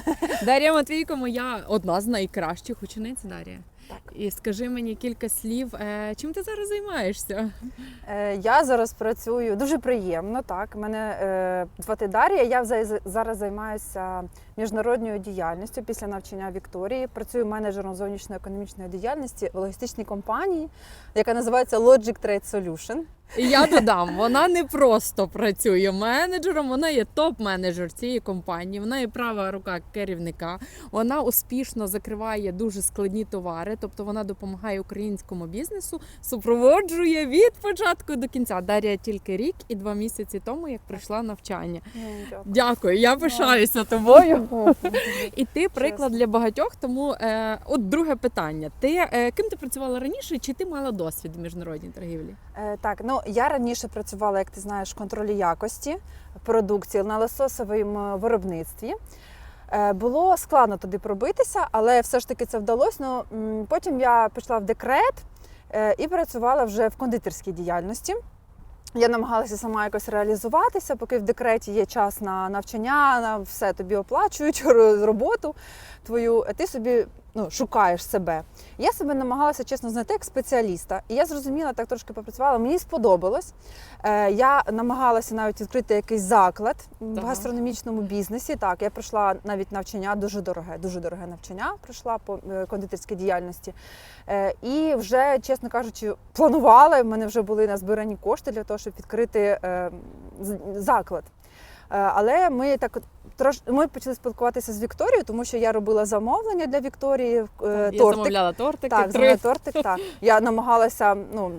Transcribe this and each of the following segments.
Дар'я Матвійко, моя одна з найкращих учениць Дар'я. Так. І скажи мені кілька слів, е, чим ти зараз займаєшся? Е, Я зараз працюю дуже приємно. Так, мене е, звати Дар'я. Я зараз займаюся міжнародною діяльністю після навчання Вікторії. Працюю менеджером зовнішньоекономічної діяльності в логістичній компанії, яка називається Logic Trade Solution. І я додам, вона не просто працює менеджером, вона є топ-менеджер цієї компанії, вона є права рука керівника. Вона успішно закриває дуже складні товари, тобто вона допомагає українському бізнесу, супроводжує від початку до кінця. Дар'я тільки рік і два місяці тому, як прийшла навчання. Дякую, я пишаюся тобою. І ти приклад для багатьох. Тому е, от друге питання: ти е, ким ти працювала раніше? Чи ти мала досвід в міжнародній торгівлі? Е, Так, ну я раніше працювала, як ти знаєш, в контролі якості продукції на лососовому виробництві. Е, Було складно туди пробитися, але все ж таки це вдалося. Ну, потім я пішла в декрет е, і працювала вже в кондитерській діяльності. Я намагалася сама якось реалізуватися, поки в декреті є час на навчання, на все тобі оплачують роботу твою. Ти собі ну, шукаєш себе. Я себе намагалася чесно знайти як спеціаліста. І я зрозуміла, так трошки попрацювала. Мені сподобалось. Е, я намагалася навіть відкрити якийсь заклад в гастрономічному бізнесі. Так, я пройшла навіть навчання, дуже дороге, дуже дороге навчання пройшла по е, кондитерській діяльності. Е, і вже, чесно кажучи, планувала. В мене вже були назбирані кошти для того, щоб відкрити е, заклад. Е, Але ми так трош ми почали спілкуватися з Вікторією, тому що я робила замовлення для Вікторії е, Я тортик. замовляла тортики. Так, замовляла тортик. Так я намагалася ну.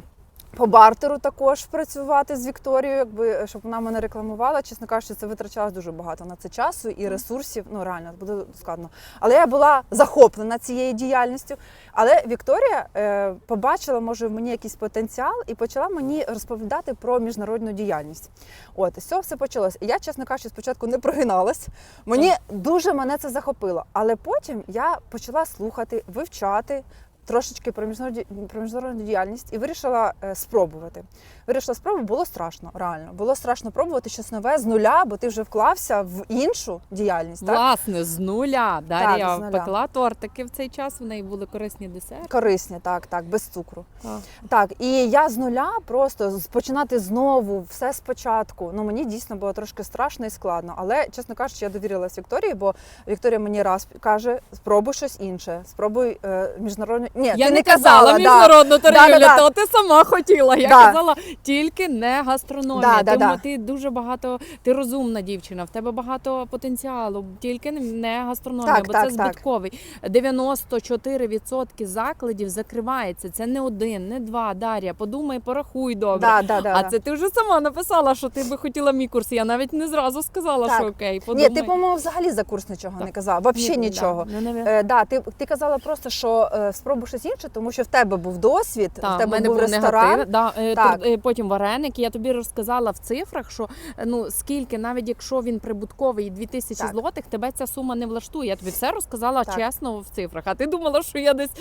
По бартеру також працювати з Вікторією, якби щоб вона мене рекламувала. Чесно кажучи, це витрачалось дуже багато на це часу і ресурсів. Ну реально буде складно. Але я була захоплена цією діяльністю. Але Вікторія е, побачила, може, в мені якийсь потенціал і почала мені розповідати про міжнародну діяльність. От з цього все почалось. І я, чесно кажучи, спочатку не прогиналась. Мені дуже мене це захопило. Але потім я почала слухати, вивчати. Трошечки про міжнародні про міжнародну діяльність і вирішила е, спробувати. Вирішила спробувати, було страшно, реально. Було страшно пробувати щось нове з нуля, бо ти вже вклався в іншу діяльність. Так? Власне, з нуля. Дар'я з нуля. пекла тортики в цей час. В неї були корисні десерти. Корисні, так, так, без цукру. Так. Так, і я з нуля просто починати знову все спочатку. Ну мені дійсно було трошки страшно і складно. Але чесно кажучи, я довірилась Вікторії, бо Вікторія мені раз каже: спробуй щось інше, спробуй е, міжнародну. Ні, Я ти не казала да. міжнародну торгівлю, Да-да-да. то ти сама хотіла. Я Да. казала тільки не гастрономія. Да, ти, да, мо- да. дуже багато, ти розумна дівчина, в тебе багато потенціалу, тільки не- гастрономія, Так, бо так, це так. збитковий. 94% закладів закривається. Це не один, не два. Дар'я, подумай, порахуй добре. Да, да, да, а це ти вже сама написала, що ти би хотіла мій курс. Я навіть не зразу сказала, Так. що окей, подумай. Ні, ти, по-моєму, взагалі за курс нічого Так. не казав. Взагалі нічого. Да, ну, Е, да, ти, ти казала просто, що е, спробуй щось інше, тому що в тебе був досвід, Так, в в тебе мене був був ресторан. негатив. Да, е, Так. е, потім вареники. Я тобі розказала в цифрах, що е, ну скільки, навіть якщо він прибутковий 2000 Так. злотих, тебе ця сума не влаштує. Я тобі все розказала Так. чесно в цифрах. А ти думала, що я десь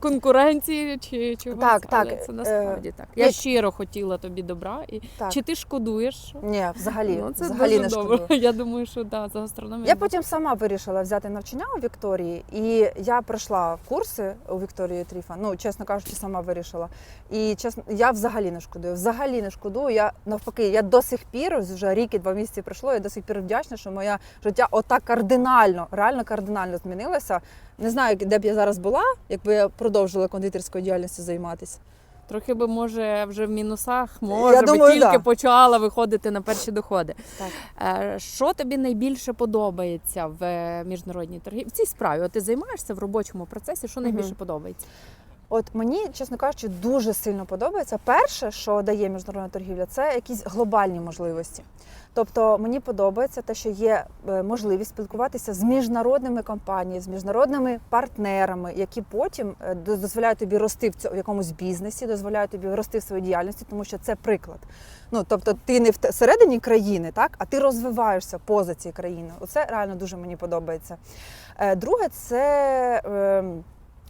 конкуренції чи чогось. Так, Але так, Це насправді так. Я щиро хотіла тобі добра. І Так. чи ти шкодуєш? Ні, взагалі, Ну, це взагалі дуже не добре. шкодую. Я думаю, що да, за гастрономію. Я потім сама вирішила взяти навчання у Вікторії, і я пройшла курси у Вікторії Тріфа. Ну, чесно кажучи, сама вирішила. І чесно, я взагалі не шкодую. Взагалі не шкодую. Я навпаки, я до сих пір, вже рік і два місяці пройшло. Я до сих пір вдячна, що моє життя отак кардинально, реально кардинально змінилося. Не знаю, де б я зараз була, якби я продовжила кондитерською діяльністю займатися. Трохи би може вже в мінусах, може Я би думаю, тільки да. почала виходити на перші доходи. Так. Е, Що тобі найбільше подобається в е, міжнародній торгівлі? В цій справі? От ти займаєшся в робочому процесі, що найбільше угу. подобається? От мені, чесно кажучи, дуже сильно подобається. Перше, що дає міжнародна торгівля, це якісь глобальні можливості. Тобто мені подобається те, що є е, можливість спілкуватися з міжнародними компаніями, з міжнародними партнерами, які потім е, дозволяють тобі рости в цьому якомусь бізнесі, дозволяють тобі рости в своїй діяльності, тому що це приклад. Ну тобто, ти не всередині країни, так а ти розвиваєшся поза цією країною. Оце реально дуже мені подобається. Е, Друге, це ем,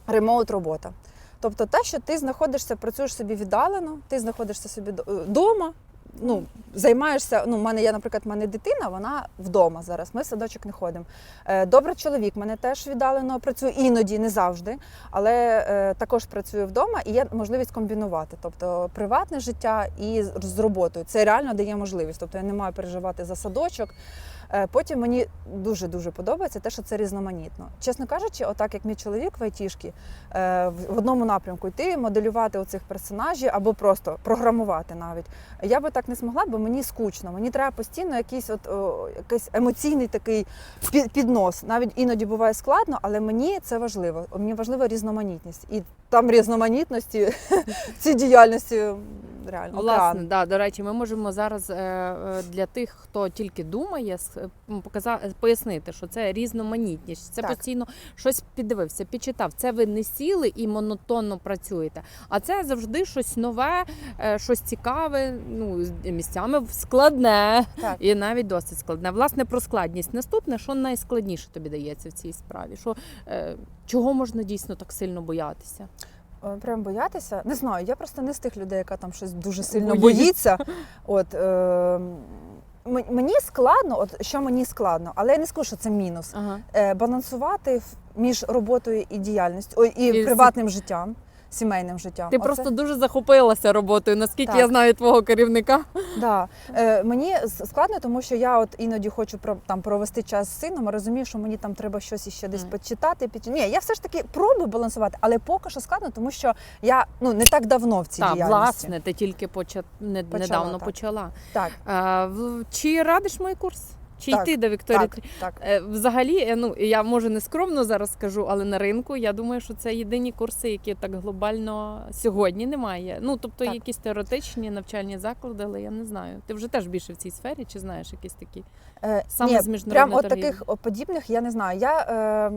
ремоут робота. Тобто те, що ти знаходишся, працюєш собі віддалено, ти знаходишся собі вдома, ну, займаєшся. Ну, в мене є, наприклад, в мене дитина, вона вдома зараз. Ми в садочок не ходимо. Е, Добре, чоловік мене теж віддалено працює, іноді, не завжди, але е, також працює вдома і є можливість комбінувати, тобто приватне життя і з роботою. Це реально дає можливість. Тобто я не маю переживати за садочок. Е, Потім мені дуже дуже подобається те, що це різноманітно. Чесно кажучи, отак як мій чоловік в айтішки, е, в одному напрямку йти, моделювати оцих персонажів або просто програмувати навіть. Я би так не змогла, бо мені скучно. Мені треба постійно якийсь от о, якийсь емоційний такий піднос. Навіть іноді буває складно, але мені це важливо. Мені важлива різноманітність. І там різноманітності в цій діяльності реально. Власне, да, до речі, ми можемо зараз е, е, для тих, хто тільки думає, е, показа- пояснити, що це різноманітність. Це Так. постійно щось піддивився, підчитав. Це ви не сіли і монотонно працюєте. А це завжди щось нове, щось цікаве, ну місцями складне Так. і навіть досить складне. Власне, про складність. Наступне, що найскладніше тобі дається в цій справі? Що чого можна дійсно так сильно боятися? Е, Прям боятися. Не знаю, я просто не з тих людей, яка там щось дуже сильно Боїться. От, е, мені складно, от що мені складно, але я не скажу, що це мінус. Ага. Е, балансувати між роботою і діяльністю, о, і, І приватним життям, сімейним життям. Ти Оце- просто дуже захопилася роботою. Наскільки Так. я знаю твого керівника. Да. Е, мені складно, тому що я от іноді хочу про там провести час з сином, а розумію, що мені там треба щось іще десь Мгм. почитати. Під... Ні, я все ж таки пробую балансувати, але поки що складно, тому що я ну не так давно в цій Так, діяльності. власне, ти тільки поча... не... Почала, недавно так. почала. Так, А, в- чи радиш мій курс? Чи Так, йти до Вікторії? так, так. Е, Взагалі, е, ну я може не скромно зараз скажу, але на ринку я думаю, що це єдині курси, які так глобально сьогодні немає. Ну тобто Так. якісь теоретичні навчальні заклади, але я не знаю. Ти вже теж більше в цій сфері, чи знаєш якісь такі? Е, Саме ні, з міжнародної прям от таких подібних я не знаю. Я е,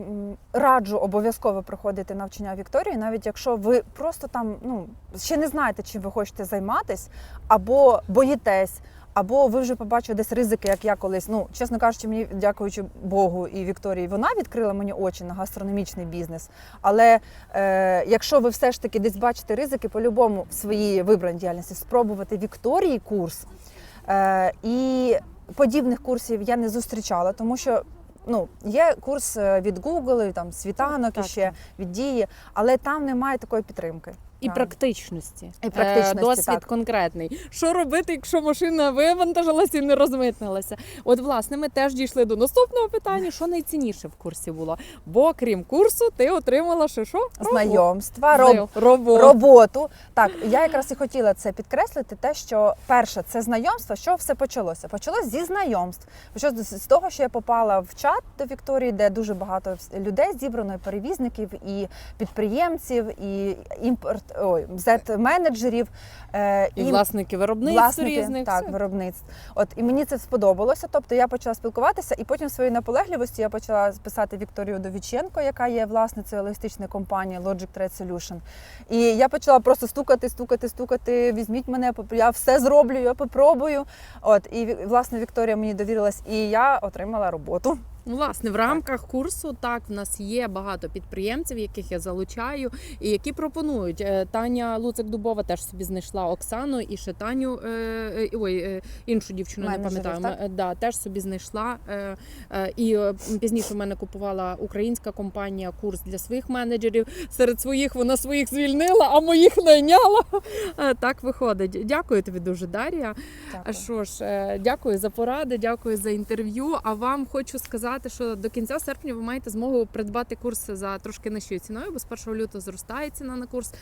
раджу обов'язково проходити навчання Вікторії, навіть якщо ви просто там ну ще не знаєте, чим ви хочете займатись, або боїтесь. Або ви вже побачили десь ризики, як я колись. Ну, чесно кажучи, мені дякуючи Богу і Вікторії, вона відкрила мені очі на гастрономічний бізнес. Але е, якщо ви все ж таки десь бачите ризики, по-любому в своїй вибраній діяльності спробувати Вікторії курс. Е, і подібних курсів я не зустрічала, тому що ну, є курс е, від Google, там світанок Так, і ще від дії, але там немає такої підтримки. І Так. практичності. І практичності, Е, Досвід так. конкретний. Що робити, якщо машина вивантажилася і не розмитнилася? От, власне, ми теж дійшли до наступного питання: що найцінніше в курсі було? Бо крім курсу, ти отримала ще що? Знайомства, роб... Роботу. роботу. Так, я якраз і хотіла це підкреслити. Те, що перше, це знайомство. Що все почалося? Почалося зі знайомств. Почалося з того, що я попала в чат до Вікторії, де дуже багато людей зібрано, і перевізників, і підприємців, і імпорт ой, зет-менеджерів. Е, І власники виробництв власники різних. так, виробництв. От і мені це сподобалося. Тобто я почала спілкуватися, і потім в своїй наполегливості я почала писати Вікторію Довіченко, яка є власницею логістичної компанії Logic Trade Solution. І я почала просто стукати, стукати, стукати. Візьміть мене, я все зроблю, я попробую. От і власне Вікторія мені довірилась, і я отримала роботу. Власне, в рамках курсу так в нас є багато підприємців, яких я залучаю, і які пропонують. Е, Таня Луцик Дубова теж собі знайшла Оксану і ще Таню, е, е, ой, іншу дівчину не пам'ятаю. Да, теж собі знайшла. І пізніше в мене купувала українська компанія курс для своїх менеджерів. Серед своїх вона своїх звільнила, а моїх найняла. Так виходить. Дякую тобі дуже, Дар'я. Що ж, дякую за поради, дякую за інтерв'ю. А вам хочу сказати, що до кінця серпня ви маєте змогу придбати курс за трошки нижчою ціною, бо з 1 лютого зростає ціна на курс.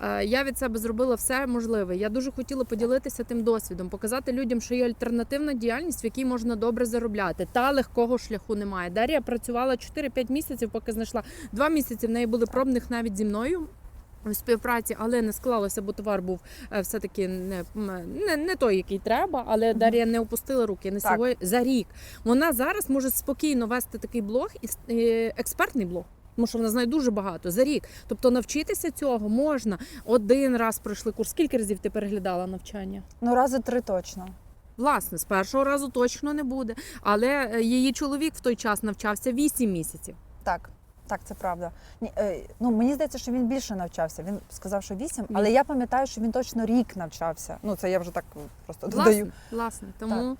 Е, Я від себе зробила все можливе. Я дуже хотіла поділитися тим досвідом, показати людям, що є альтернативна діяльність, в якій можна добре заробляти. Та легкого шляху немає. Дар'я працювала 4-5 місяців, поки знайшла два місяці. В неї були пробних навіть зі мною. Співпраці, але не склалося, бо товар був е, все-таки не, не, не той, який треба. Але Мгм. Дар'я не опустила руки. Не сьогодні за рік. Вона зараз може спокійно вести такий блог експертний блог. Тому що вона знає дуже багато за рік. Тобто навчитися цього можна. Один раз пройшли курс. Скільки разів ти переглядала навчання? Ну рази три точно. Власне, з першого разу точно не буде. Але е, її чоловік в той час навчався 8 місяців. Так. Так, це правда. Ні, е, ну мені здається, що він більше навчався. Він сказав, що вісім, але я пам'ятаю, що він точно рік навчався. Ну це я вже так просто додаю. Власне, власне. Тому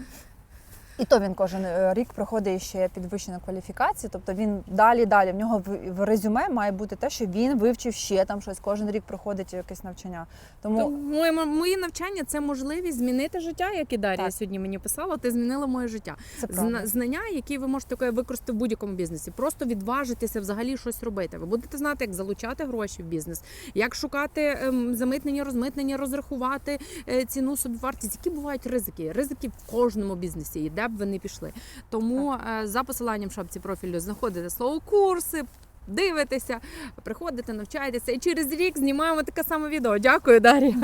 І то він кожен е, рік проходить ще підвищення кваліфікації. Тобто він далі, далі. В нього в, резюме має бути те, що він вивчив ще там щось. Кожен рік проходить якесь навчання. Тому Тому моє, моє навчання це можливість змінити життя, як і Дар'я Так. сьогодні мені писала. Ти змінила моє життя. це правда. Зна- знання, які ви можете використати в будь-якому бізнесі. Просто відважитися взагалі щось робити. Ви будете знати, як залучати гроші в бізнес, як шукати ем, замитнення, розмитнення, розрахувати е, ціну собівартість. Які бувають ризики? Ризики в кожному бізнесі, і де б ви не пішли. Тому е, за посиланням в шапці профілю знаходите слово курси. Дивитеся, приходите, навчаєтеся, і через рік знімаємо таке саме відео. Дякую, Дар'я.